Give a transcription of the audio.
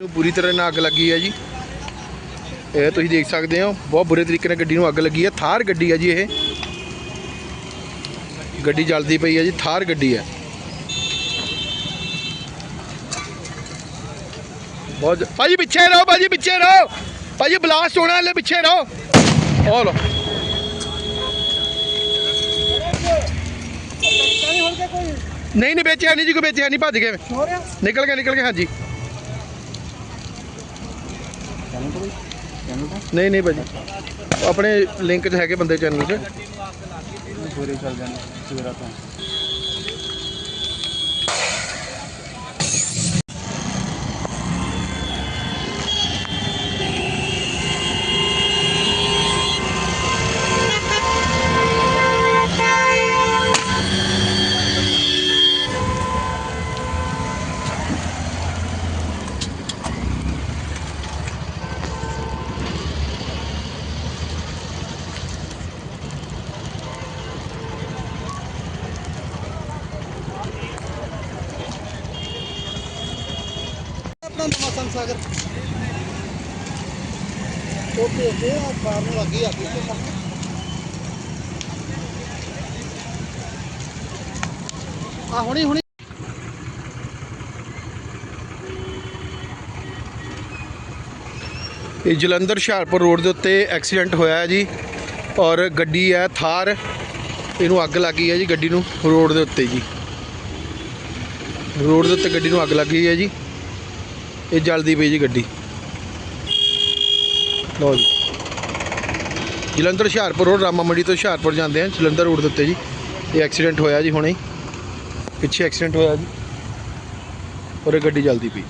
ਨੂੰ ਪੂਰੀ ਤਰ੍ਹਾਂ ਨਾਲ ਅੱਗ ਲੱਗੀ ਹੈ ਜੀ। ਇਹ ਤੁਸੀਂ ਦੇਖ ਸਕਦੇ ਹੋ ਬਹੁਤ ਬੁਰੇ ਤਰੀਕੇ ਨਾਲ ਗੱਡੀ ਨੂੰ ਅੱਗ ਲੱਗੀ ਹੈ ਥਾਰ ਗੱਡੀ ਹੈ ਜੀ ਇਹ। ਗੱਡੀ ਜਲਦੀ ਪਈ ਹੈ ਜੀ ਥਾਰ ਗੱਡੀ ਹੈ ਬਹੁਤ ਭਾਜੀ ਪਿੱਛੇ ਰਹੋ ਭਾਜੀ ਪਿੱਛੇ ਰਹੋ। ਭਾਜੀ ਬਲਾਸਟ ਹੋਣਾ ਹਲੇ ਪਿੱਛੇ ਰਹੋ। ਉਹ ਲੋ ਨਹੀਂ ਨਹੀਂ ਵੇਚਿਆ ਨਹੀਂ ਜੀ ਕੋਈ ਵੇਚਿਆ ਨਹੀਂ ਭੱਜ ਗਏ। ਨਿਕਲ ਗਏ ਨਿਕਲ ਗਏ ਹਾਂਜੀ। ਨਹੀਂ ਨਹੀਂ ਭਾਜੀ। ਆਪਣੇ ਲਿੰਕ 'ਚ ਹੈਗੇ ਬੰਦੇ ਚੈਨਲ 'ਚ। ਸਵੇਰੇ ਚੱਲ ਜਾਣਾ ਸਵੇਰਾ ਤੋਂ। ਆਪਣਾ ਨਵਾਂ ਸੰਸਾਗਰ ਓਕੇ ਓਕੇ ਆ, ਬਾਹਰ ਨੂੰ ਲੱਗੀ ਆ ਆ ਹੁਣੀ ਹੁਣੀ। ਇਹ ਜਲੰਧਰ ਹੁਸ਼ਿਆਰਪੁਰ ਰੋਡ ਦੇ ਉੱਤੇ ਐਕਸੀਡੈਂਟ ਹੋਇਆ ਹੈ ਜੀ, ਔਰ ਗੱਡੀ ਹੈ ਥਾਰ। ਇਹਨੂੰ ਅੱਗ ਲੱਗੀ ਹੈ ਜੀ ਗੱਡੀ ਨੂੰ, ਰੋਡ ਦੇ ਉੱਤੇ ਜੀ। ਰੋਡ ਦੇ ਉੱਤੇ ਗੱਡੀ ਨੂੰ ਅੱਗ ਲੱਗੀ ਹੈ ਜੀ। ਇਹ ਜਲਦੀ ਪਈ ਜੀ ਗੱਡੀ। ਲਓ ਜੀ। ਜਲੰਧਰ ਹੁਸ਼ਿਆਰਪੁਰ ਰੋਡ ਰਾਮਾ ਮੰਡੀ ਤੋਂ ਹੁਸ਼ਿਆਰਪੁਰ ਜਾਂਦੇ ਆ, ਜਲੰਧਰ ਰੋਡ ਦੇ ਉੱਤੇ ਜੀ। ਇਹ ਐਕਸੀਡੈਂਟ ਹੋਇਆ ਜੀ ਹੁਣੇ। ਪਿੱਛੇ ਐਕਸੀਡੈਂਟ ਹੋਇਆ ਜੀ। ਔਰ ਇਹ ਗੱਡੀ ਜਲਦੀ ਪਈ